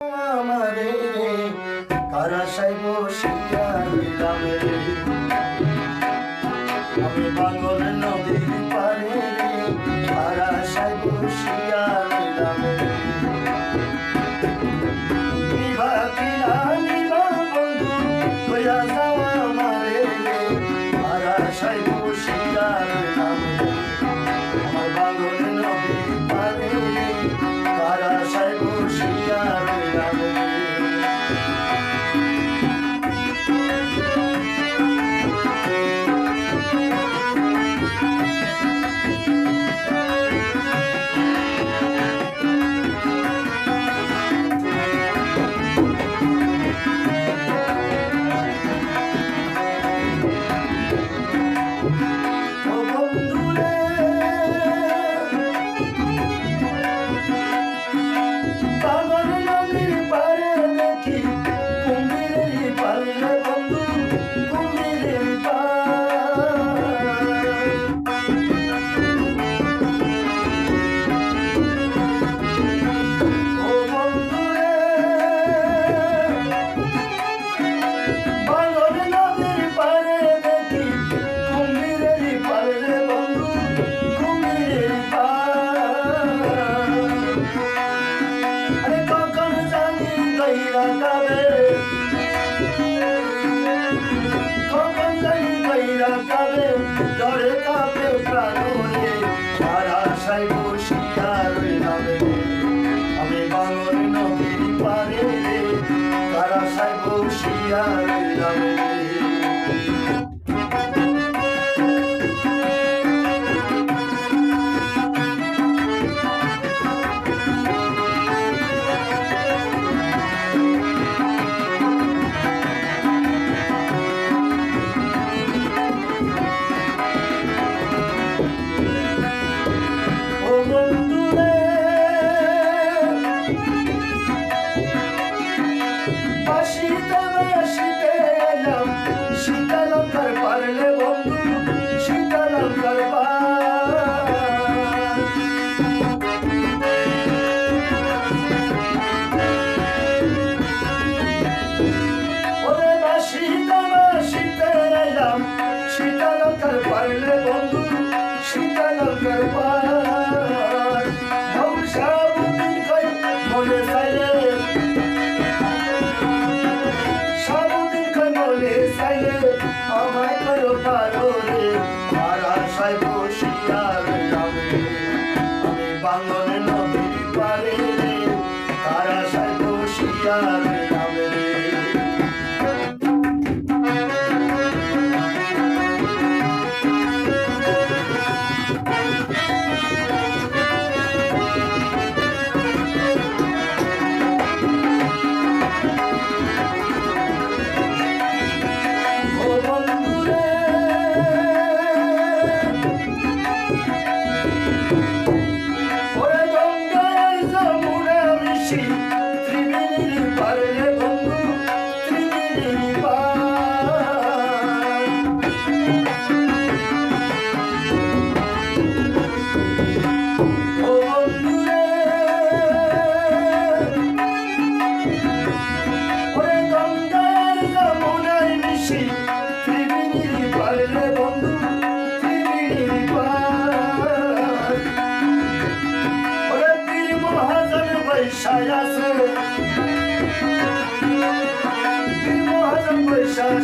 আমারে কারাশাই বসিয়া রইলাম রে বসিয়া রইলাম say it. Oh my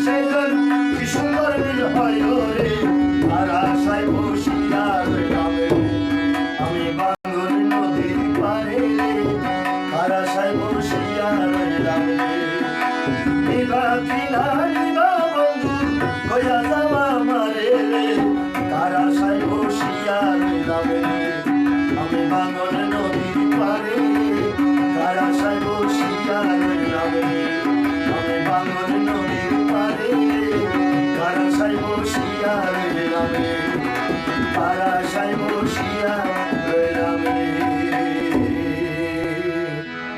সেজন কি সুন্দর মিল হয় রে আর আশায় বসিয়া রইলামে আমি বাঙুর নদীর পারে আর আশায় বসিয়া রইলামে বিবাহ ya rabbi para shaibu